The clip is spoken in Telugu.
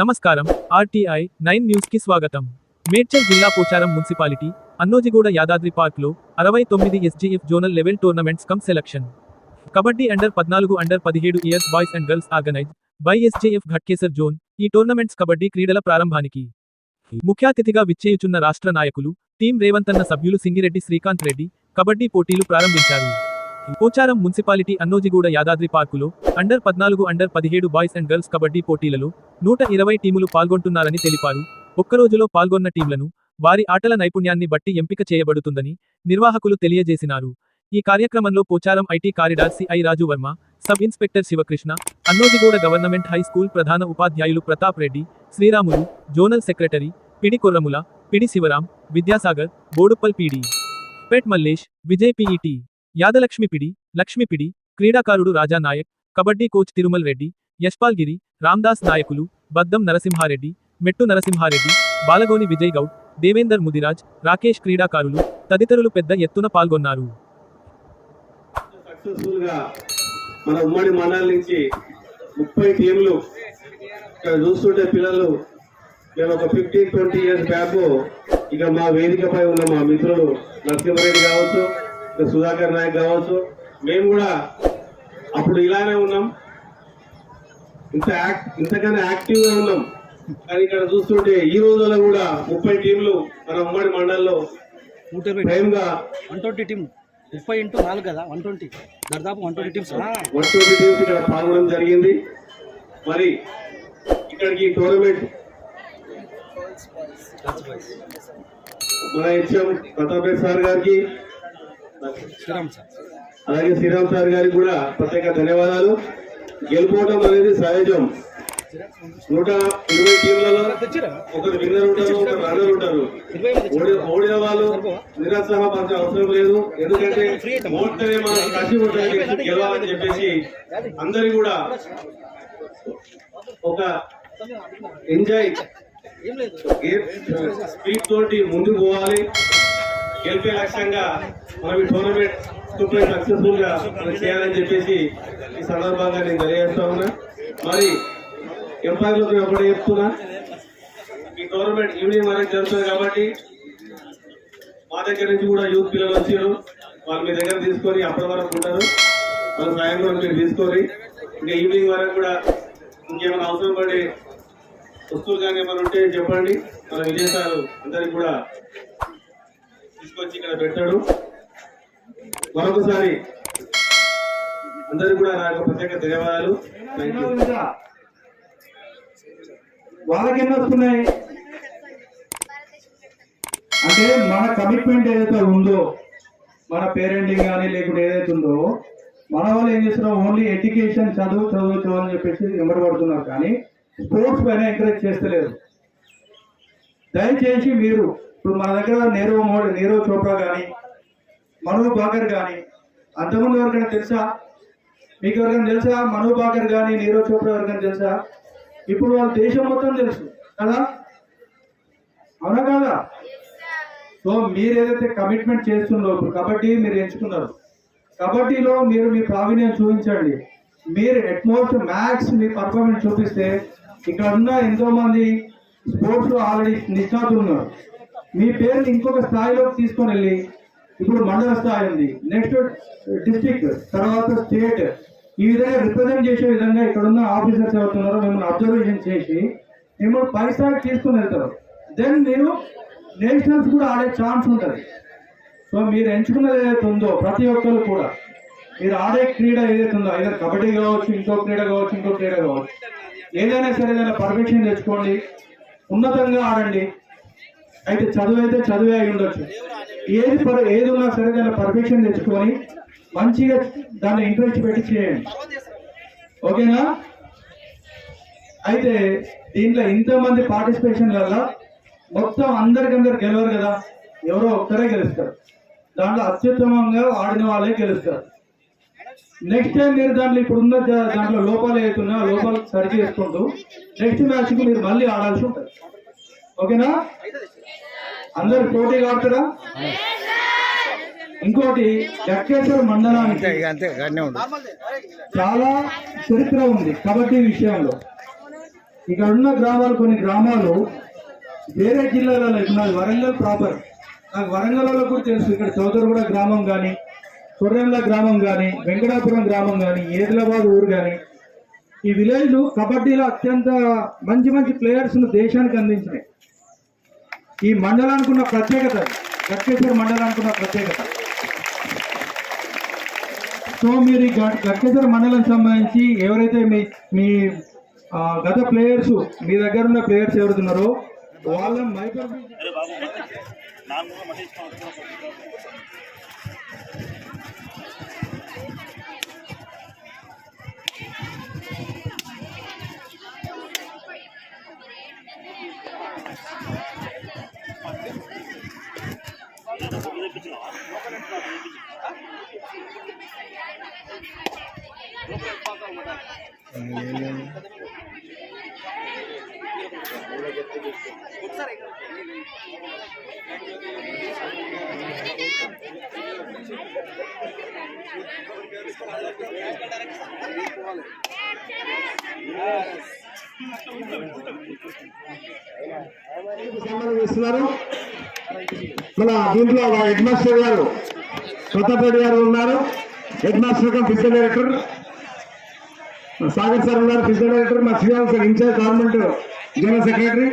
నమస్కారం ఆర్టీఐ నైన్ న్యూస్కి స్వాగతం. మేడ్చల్ జిల్లా పోచారం మున్సిపాలిటీ అన్నోజిగూడ యాదాద్రి పార్క్లో అరవై తొమ్మిది SGF zonal level tournaments cum selection. Kabaddi under పద్నాలుగు అండర్ పదిహేడు years boys and girls organize by SJF Ghatkesar zone ఈ టోర్నమెంట్స్ కబడ్డీ క్రీడల ప్రారంభానికి ముఖ్య అతిథిగా విచ్చేయుచున్న రాష్ట్ర నాయకులు టీం రేవంతన్న సభ్యులు సింగిరెడ్డి శ్రీకాంత్ రెడ్డి కబడ్డీ పోటీలు ప్రారంభించారు. పోచారం మున్సిపాలిటీ అన్నోజిగూడ యాదాద్రి పార్కులో అండర్ పద్నాలుగు అండర్ పదిహేడు బాయ్స్ అండ్ గర్ల్స్ కబడ్డీ పోటీలలో నూట ఇరవై టీములు పాల్గొంటున్నారని తెలిపారు. ఒక్కరోజులో పాల్గొన్న టీంలను వారి ఆటల నైపుణ్యాన్ని బట్టి ఎంపిక చేయబడుతుందని నిర్వాహకులు తెలియజేసినారు. ఈ కార్యక్రమంలో Pocharam IT corridor CI Raju Varma sub inspector Shivakrishna Annojiguda government high school ప్రధాన ఉపాధ్యాయులు Pratap Reddy Sriramulu zonal secretary PD Korramula PD Shivaram Vidyasagar Boduppal PD PET Mallesh Vijay PET. Yadalakshmi PD Lakshmi PD క్రీడాకారుడు రాజా నాయక్ కబడ్డీ కోచ్ తిరుమల్ రెడ్డి యశ్పాల్ గిరి రామ్దాస్ నాయకులు బద్దం నరసింహారెడ్డి మెట్టు నరసింహారెడ్డి బాలగోని విజయ్ గౌడ్ దేవేందర్ ముదిరాజ్ రాకేష్ క్రీడాకారులు తదితరులు పెద్ద ఎత్తున పాల్గొన్నారు. మన ఉమ్మడి నుంచి ముప్పై టీంలు ఇక్కడ చూస్తుంటే పిల్లలు మేము ఒక ఫిఫ్టీన్ ట్వంటీ ఇయర్స్ బ్యాక్ ఇక మా వేదికపై ఉన్న మా మిత్రులు నరసింహారెడ్డి కావచ్చు సుధాకర్ నాయక్ కావచ్చు. మేము కూడా అప్పుడు ఇలానే ఉన్నాం. ఇంత ఇంతకన్నా యాక్టివ్గా ఉన్నాం. కానీ ఇక్కడ చూస్తుంటే ఈ రోజుల్లో కూడా ముప్పై టీంలు మన ఉమ్మడి మండలంలో వన్ ట్వంటీ టీమ్ ముప్పై ఇంటూ నాలుగు కదా వన్ ట్వంటీ. దాదాపు one twenty teams. One twenty teams ఇక్కడ పాల్గొనడం జరిగింది. మరి ఇక్కడికి టోర్నమెంట్ మన హెచ్ఎం ప్రతాప్ రెడ్డి సార్ గారికి అలాగే శ్రీరామ్ సార్ గారికి కూడా ప్రత్యేక ధన్యవాదాలు. గెలుపోవడం అనేది సహజం. నూట ఇరవై టీంలలో ఒకరు విన్నర్ ఉంటారు ఒకరు రన్నర్ ఉంటారు. ఓడిన వాళ్ళు నిరుత్సాహపరచే అవసరం లేదు. ఎందుకంటే ఓడితేనే మనకు కసి ఉంటుంది గెలవాలని చెప్పేసి అందరి కూడా ఒక ఎంజాయ్ స్పీడ్ తోటి ముందుకు పోవాలి. గెలిపే లక్ష్యంగా మనం ఈ టోర్నమెంట్ సూపర్ సక్సెస్ఫుల్గా మనం చేయాలని చెప్పేసి ఈ సందర్భంగా నేను తెలియజేస్తా ఉన్నా. మరి ఎంపైర్లకు ఒకటి చెప్తున్నా. ఈ టోర్నమెంట్ ఈవినింగ్ వరకు జరుగుతుంది కాబట్టి మా దగ్గర నుంచి కూడా యూత్ పిల్లలు వచ్చారు. వాళ్ళు మీ దగ్గర తీసుకొని అప్పటి వరకు ఉంటారు. మన సాయంత్రం మీరు తీసుకొని ఇంకా ఈవినింగ్ వరకు కూడా ఇంకేమైనా అవసరం పడి వస్తువులు కానీ ఏమైనా ఉంటే చెప్పండి. మన విజయసారు అందరికి కూడా తీసుకొచ్చి ఇక్కడ పెట్టాడు. మరొకసారి అందరూ కూడా నాకు ప్రత్యేక ధన్యవాదాలు. వాళ్ళకి ఎన్ని వస్తున్నాయి. అంటే మన కమిట్మెంట్ ఏదైతే ఉందో మన పేరెంటింగ్ కానీ లేకుంటే ఏదైతే ఉందో మన వాళ్ళు ఏం చేస్తున్నాం ఓన్లీ ఎడ్యుకేషన్ చదువు చదువు చదువు అని చెప్పేసి వెంబడి పడుతున్నారు కానీ స్పోర్ట్స్ పైన ఎంకరేజ్ చేస్తలేదు. దయచేసి మీరు ఇప్పుడు మన దగ్గర నీరవ్ మోడీ నీరవ్ చోప్రా కానీ మనో బాకర్ కానీ అంతకుముందు ఎవరికైనా తెలుసా? మీకు ఎవరికైనా తెలుసా? మను బాకర్ కానీ నీరవ్ చోప్రా ఎవరికైనా తెలుసా? ఇప్పుడు వాళ్ళ దేశం మొత్తం తెలుసు కదా? అవునా కదా? సో మీరు ఏదైతే కమిట్మెంట్ చేస్తుందో ఇప్పుడు కబడ్డీ మీరు ఎంచుకున్నారు. కబడ్డీలో మీరు మీ ప్రావీణ్యం చూపించండి. మీరు అట్మోస్ట్ మ్యాక్స్ మీ పర్ఫార్మెన్స్ చూపిస్తే ఇక్కడ ఉన్న ఎంతో మంది స్పోర్ట్స్ ఆల్రెడీ నిష్ణాతులు ఉన్నారు. మీ పేరుని ఇంకొక స్థాయిలోకి తీసుకొని వెళ్ళి ఇప్పుడు మండల స్థాయి ఉంది. నెక్స్ట్ డిస్టిక్ తర్వాత స్టేట్ ఈ విధంగా రిప్రజెంట్ చేసే విధంగా ఇక్కడ ఉన్న ఆఫీసర్స్ ఎవరున్నారో మిమ్మల్ని అబ్జర్వేషన్ చేసి మిమ్మల్ని పై స్థాయికి తీసుకొని వెళ్తారు. దెన్ మీరు నేషనల్స్ కూడా ఆడే ఛాన్స్ ఉంటుంది. సో మీరు ఎంచుకున్నది ఏదైతే ఉందో ప్రతి ఒక్కరు కూడా మీరు ఆడే క్రీడ ఏదైతే ఉందో ఏదైనా కబడ్డీ కావచ్చు ఇంకో క్రీడ కావచ్చు ఇంకో క్రీడ కావచ్చు ఏదైనా సరే ఏదైనా పర్మిషన్ తెచ్చుకోండి. ఉన్నతంగా ఆడండి. అయితే చదువు అయితే చదువే అయి ఉండొచ్చు. ఏది ఏది ఉన్నా సరే దాన్ని పర్ఫెక్షన్ తెచ్చుకొని మంచిగా దాన్ని ఇంట్రెస్ట్ పెట్టి చేయండి. ఓకేనా? అయితే దీంట్లో ఇంతమంది పార్టిసిపేషన్ వల్ల మొత్తం అందరికందరు గెలవరు కదా? ఎవరో ఒక్కరే గెలుస్తారు. దాంట్లో అత్యుత్తమంగా ఆడిన వాళ్ళే గెలుస్తారు. నెక్స్ట్ టైం మీరు దాంట్లో ఇప్పుడున్న దాంట్లో లోపాలు అవుతున్నా లోపాలు సరి చేసుకుంటూ నెక్స్ట్ మ్యాచ్కి మీరు మళ్ళీ ఆడాల్సి ఉంటుంది. ఓకేనా? అందరు పోటీగా ఆడతారా ఇంకోటి జక్కేశ్వర మండలానికి చాలా చరిత్ర ఉంది కబడ్డీ విషయంలో. ఇక్కడ ఉన్న గ్రామాలు కొన్ని గ్రామాలు వేరే జిల్లాలలో ఉన్నది వరంగల్ ప్రాపర్ నాకు వరంగల్లో కూడా తెలుసు. ఇక్కడ చౌదరగూడ గ్రామం కానీ కొర్రెంల గ్రామం కానీ వెంకటాపురం గ్రామం కానీ ఏదిలాబాద్ ఊరు కానీ ఈ విలేజ్లు కబడ్డీలో అత్యంత మంచి మంచి ప్లేయర్స్ను దేశానికి అందించినాయి. ఈ మండలానికి ఉన్న ప్రత్యేకత గట్కేశ్వర మండలానికి ఉన్న ప్రత్యేకత. సో మీరు ఈ గట్కేశ్వర మండలం సంబంధించి ఎవరైతే మీ మీ గత ప్లేయర్స్ మీ దగ్గర ఉన్న ప్లేయర్స్ ఎవరుతున్నారో వాళ్ళని మైపర్ మన దీంట్లో హెడ్ మాస్టర్ గారు కొత్తపేట గారు ఉన్నారు. Head master cum physical director. Sagar sir ఉన్నారు ఫిజికల్ డైరెక్టర్ మా Sriram sir incharge government general secretary.